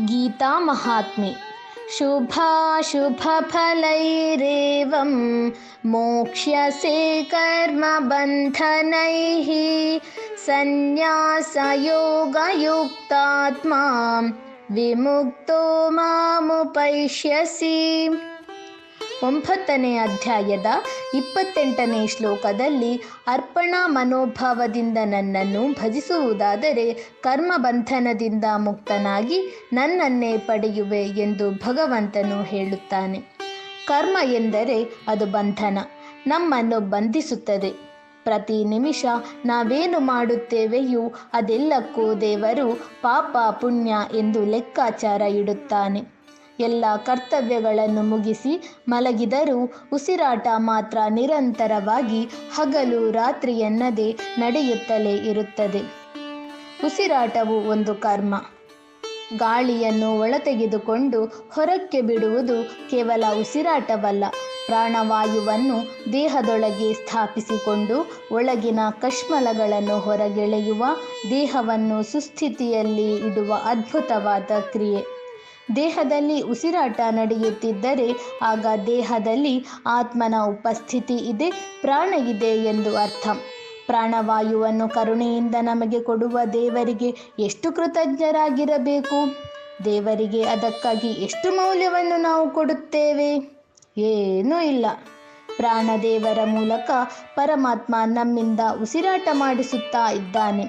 गीता गीतामहात्म्ये शुभाशुभफलैरेवं मोक्ष्यसे कर्मबन्धनैः सन्न्यासयोगयुक्तात्मा विमुक्तो मामुपैष्यसि। ಒಂಬತ್ತನೇ ಅಧ್ಯಾಯದ ಇಪ್ಪತ್ತೆಂಟನೇ ಶ್ಲೋಕದಲ್ಲಿ ಅರ್ಪಣಾ ಮನೋಭಾವದಿಂದ ನನ್ನನ್ನು ಭಜಿಸುವುದಾದರೆ ಕರ್ಮ ಬಂಧನದಿಂದ ಮುಕ್ತನಾಗಿ ನನ್ನನ್ನೇ ಪಡೆಯುವೆ ಎಂದು ಭಗವಂತನು ಹೇಳುತ್ತಾನೆ. ಕರ್ಮ ಎಂದರೆ ಅದು ಬಂಧನ, ನಮ್ಮನ್ನು ಬಂಧಿಸುತ್ತದೆ. ಪ್ರತಿ ನಿಮಿಷ ನಾವೇನು ಮಾಡುತ್ತೇವೆಯೋ ಅದೆಲ್ಲಕ್ಕೂ ದೇವರು ಪಾಪ ಪುಣ್ಯ ಎಂದು ಲೆಕ್ಕಾಚಾರ ಇಡುತ್ತಾನೆ. ಎಲ್ಲ ಕರ್ತವ್ಯಗಳನ್ನು ಮುಗಿಸಿ ಮಲಗಿದರೂ ಉಸಿರಾಟ ಮಾತ್ರ ನಿರಂತರವಾಗಿ ಹಗಲು ರಾತ್ರಿ ಎನ್ನದೇ ನಡೆಯುತ್ತಲೇ ಇರುತ್ತದೆ. ಉಸಿರಾಟವು ಒಂದು ಕರ್ಮ. ಗಾಳಿಯನ್ನು ಒಳತೆಗೆದುಕೊಂಡು ಹೊರಕ್ಕೆ ಬಿಡುವುದು ಕೇವಲ ಉಸಿರಾಟವಲ್ಲ, ಪ್ರಾಣವಾಯುವನ್ನು ದೇಹದೊಳಗೆ ಸ್ಥಾಪಿಸಿಕೊಂಡು ಒಳಗಿನ ಕಶ್ಮಲಗಳನ್ನು ಹೊರಗೆಳೆಯುವ ದೇಹವನ್ನು ಸುಸ್ಥಿತಿಯಲ್ಲಿ ಇಡುವ ಅದ್ಭುತವಾದ ಕ್ರಿಯೆ. ದೇಹದಲ್ಲಿ ಉಸಿರಾಟ ನಡೆಯುತ್ತಿದ್ದರೆ ಆಗ ದೇಹದಲ್ಲಿ ಆತ್ಮನ ಉಪಸ್ಥಿತಿ ಇದೆ, ಪ್ರಾಣ ಇದೆ ಎಂದು ಅರ್ಥ. ಪ್ರಾಣವಾಯುವನ್ನು ಕರುಣೆಯಿಂದ ನಮಗೆ ಕೊಡುವ ದೇವರಿಗೆ ಎಷ್ಟು ಕೃತಜ್ಞರಾಗಿರಬೇಕು? ದೇವರಿಗೆ ಅದಕ್ಕಾಗಿ ಎಷ್ಟು ಮೌಲ್ಯವನ್ನು ನಾವು ಕೊಡುತ್ತೇವೆ? ಏನೂ ಇಲ್ಲ. ಪ್ರಾಣದೇವರ ಮೂಲಕ ಪರಮಾತ್ಮ ನಮ್ಮಿಂದ ಉಸಿರಾಟ ಮಾಡಿಸುತ್ತಾ ಇದ್ದಾನೆ.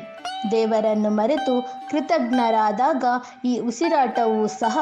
ದೇವರನ್ನು ಮರೆತು ಕೃತಜ್ಞರಾದಾಗ ಈ ಉಸಿರಾಟವೂ ಸಹ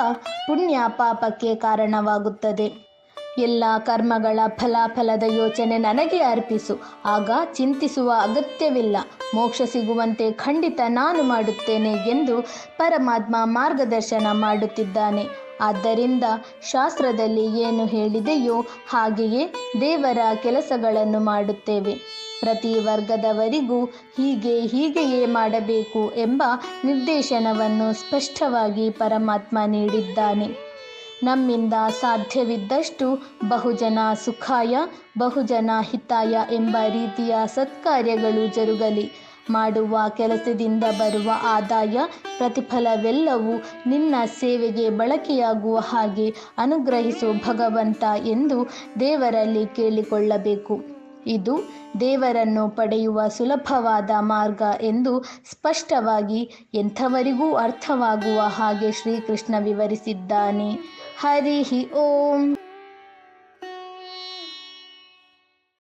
ಪುಣ್ಯ ಪಾಪಕ್ಕೆ ಕಾರಣವಾಗುತ್ತದೆ. ಎಲ್ಲ ಕರ್ಮಗಳ ಫಲಾಫಲದ ಯೋಚನೆ ನನಗೆ ಅರ್ಪಿಸು. ಆಗ ಚಿಂತಿಸುವ ಅಗತ್ಯವಿಲ್ಲ. ಮೋಕ್ಷ ಸಿಗುವಂತೆ ಖಂಡಿತ ನಾನು ಮಾಡುತ್ತೇನೆ ಎಂದು ಪರಮಾತ್ಮ ಮಾರ್ಗದರ್ಶನ ಮಾಡುತ್ತಿದ್ದಾನೆ. ಆದ್ದರಿಂದ ಶಾಸ್ತ್ರದಲ್ಲಿ ಏನು ಹೇಳಿದೆಯೋ ಹಾಗೆಯೇ ದೇವರ ಕೆಲಸಗಳನ್ನು ಮಾಡುತ್ತೇವೆ. ಪ್ರತಿ ವರ್ಗದವರಿಗೂ ಹೀಗೆ ಹೀಗೆಯೇ ಮಾಡಬೇಕು ಎಂಬ ನಿರ್ದೇಶನವನ್ನು ಸ್ಪಷ್ಟವಾಗಿ ಪರಮಾತ್ಮ ನೀಡಿದ್ದಾನೆ. ನಮ್ಮಿಂದ ಸಾಧ್ಯವಿದ್ದಷ್ಟು ಬಹುಜನ ಸುಖಾಯ, ಬಹುಜನ ಹಿತಾಯ ಎಂಬ ರೀತಿಯ ಸತ್ಕಾರ್ಯಗಳು ಜರುಗಲಿ. ಮಾಡುವ ಕೆಲಸದಿಂದ ಬರುವ ಆದಾಯ, ಪ್ರತಿಫಲವೆಲ್ಲವೂ ನಿನ್ನ ಸೇವೆಗೆ ಬಳಕೆಯಾಗುವ ಹಾಗೆ ಅನುಗ್ರಹಿಸು ಭಗವಂತ ಎಂದು ದೇವರಲ್ಲಿ ಕೇಳಿಕೊಳ್ಳಬೇಕು. ಇದು ದೇವರನ್ನು ಪಡೆಯುವ ಸುಲಭವಾದ ಮಾರ್ಗ ಎಂದು ಸ್ಪಷ್ಟವಾಗಿ ಎಂಥವರಿಗೂ ಅರ್ಥವಾಗುವ ಹಾಗೆ ಶ್ರೀಕೃಷ್ಣ ವಿವರಿಸಿದ್ದಾನೆ. ಹರಿ ಓಂ.